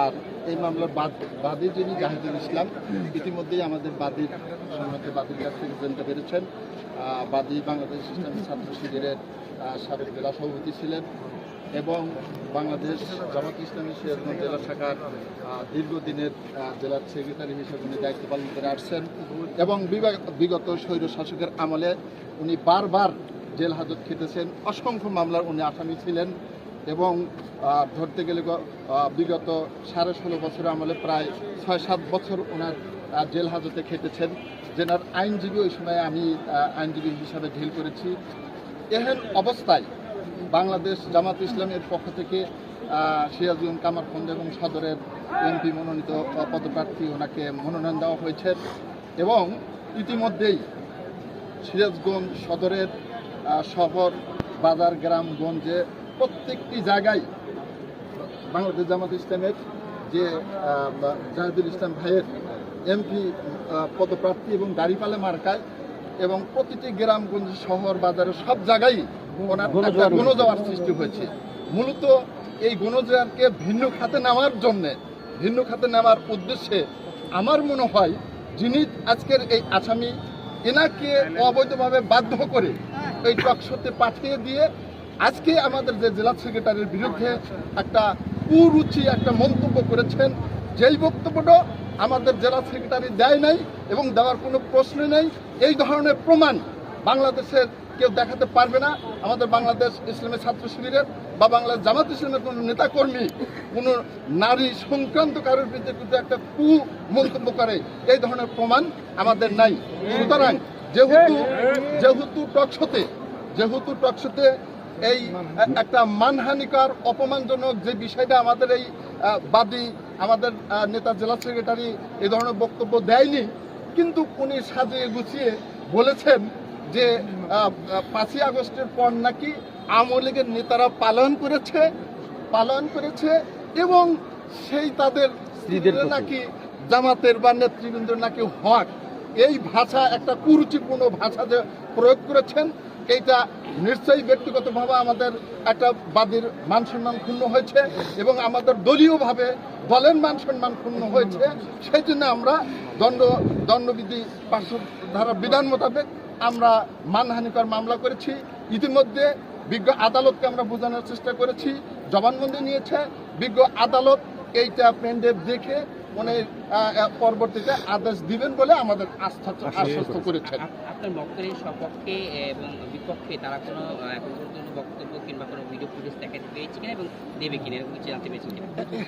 আর এই মামলার বাদ বাদী যিনি জাহিদুল ইসলাম ইতিমধ্যেই আমাদের বাদীর সম্মুখে বাদীর কাছ থেকে জানতে পেরেছেন। বাদী বাংলাদেশ ইসলামী ছাত্র শিবিরের সাবেক জেলা সভাপতি ছিলেন এবং বাংলাদেশ জামাত ইসলামী সিরাজগঞ্জ জেলা শাখার দীর্ঘদিনের জেলার সেক্রেটারি হিসেবে উনি দায়িত্ব পালন করে আসছেন এবং বিগত স্বৈর শাসকের আমলে উনি বারবার জেল হাজত খেটেছেন। অসংখ্য মামলার উনি আসামি ছিলেন। এবং ধরতে গেলে বিগত সাড়ে ষোলো বছর আমলে প্রায় ছয় সাত বছর ওনার জেল হাজতে খেটেছেন, যেনার আইনজীবী ওই সময় আমি আইনজীবী হিসাবে ঢিল করেছি। এহেন অবস্থায় বাংলাদেশ জামাত ইসলামের পক্ষ থেকে সিরাজুল কামার খন্ড এবং সদরের এমপি মনোনীত পদপ্রার্থী ওনাকে মনোনয়ন দেওয়া হয়েছে এবং ইতিমধ্যেই সিরাজগঞ্জ সদরের শহর বাজার গ্রাম গঞ্জে প্রত্যেকটি জায়গায় বাংলাদেশ জামাত ইসলামের যে জাহিদুল ইসলাম ভাইয়ের এমপি পদপ্রার্থী এবং দাঁড়িপালে মার্কায় এবং প্রতিটি গ্রামগঞ্জ শহর বাজারে সব জায়গায় ওনার একটা গণজোয়ার সৃষ্টি হয়েছে। মূলত এই গণজোয়ারকে ভিন্ন খাতে নেওয়ার জন্যে ভিন্ন খাতে নেওয়ার উদ্দেশ্যে আমার মনে হয় যিনি আজকের এই আসামি এনাকে অবৈধভাবে বাধ্য করে এই টকশোতে পাঠিয়ে দিয়ে আজকে আমাদের যে জেলা সেক্রেটারির বিরুদ্ধে একটা কুরুচি একটা মন্তব্য করেছেন, যেই বক্তব্যটা আমাদের জেলা সেক্রেটারি দেয় নাই এবং দেওয়ার কোনো প্রশ্ন নেই। এই ধরনের প্রমাণ বাংলাদেশের কেউ দেখাতে পারবে না। আমাদের বাংলাদেশ ইসলামী ছাত্র শিবিরের বা বাংলাদেশ জামাত ইসলামের কোনো নেতাকর্মী, কোনো নারী সংক্রান্ত কারোর বিরুদ্ধে কিন্তু একটা কু মন্তব্য করে। এই ধরনের প্রমাণ আমাদের নাই। সুতরাং যেহেতু যেহেতু টকশোতে যেহেতু টকশোতে এই একটা মানহানিকর অপমানজনক যে বিষয়টা আমাদের এই বাদী আমাদের নেতা জেলা সেক্রেটারি এই ধরনের বক্তব্য দেয়নি কিন্তু উনি সাজিয়ে গুছিয়ে বলেছেন যে পাঁচই আগস্টের পর নাকি আওয়ামী লীগের নেতারা পালন করেছে পালন করেছে এবং সেই তাদের নাকি জামাতের বা নেতৃবৃন্দ নাকি হক। এই ভাষা একটা কুরুচিপূর্ণ ভাষা যে প্রয়োগ করেছেন এইটা নিশ্চয়ই ব্যক্তিগতভাবে আমাদের একটা বাদীর মান সম্মান ক্ষুণ্ণ হয়েছে এবং আমাদের দলীয়ভাবে দলের মান সম্মান ক্ষুণ্ণ হয়েছে। সেই জন্য আমরা দণ্ড, দণ্ডবিধি পাঁচশো ধারা বিধান মোতাবেক আমরা মানহানিকর মামলা করেছি। ইতিমধ্যে বিজ্ঞ আদালতকে আমরা বোঝানোর চেষ্টা করেছি। জবানবন্দি নিয়েছে। বিজ্ঞ আদালত এইটা পেন্ডেভ দেখে আহ, পরবর্তীতে আদেশ দিবেন বলে আমাদের আস্থা আশ্বস্ত করেছেন। আপনার বক্তব্যের সপক্ষে এবং বিপক্ষে তারা কোনো বক্তব্য কিংবা কোনো ভিডিও ফুটেজ দেখাতে পেয়েছে কিনা এবং দেবে কিনা এরকম জানতে পেরেছেন কিনা?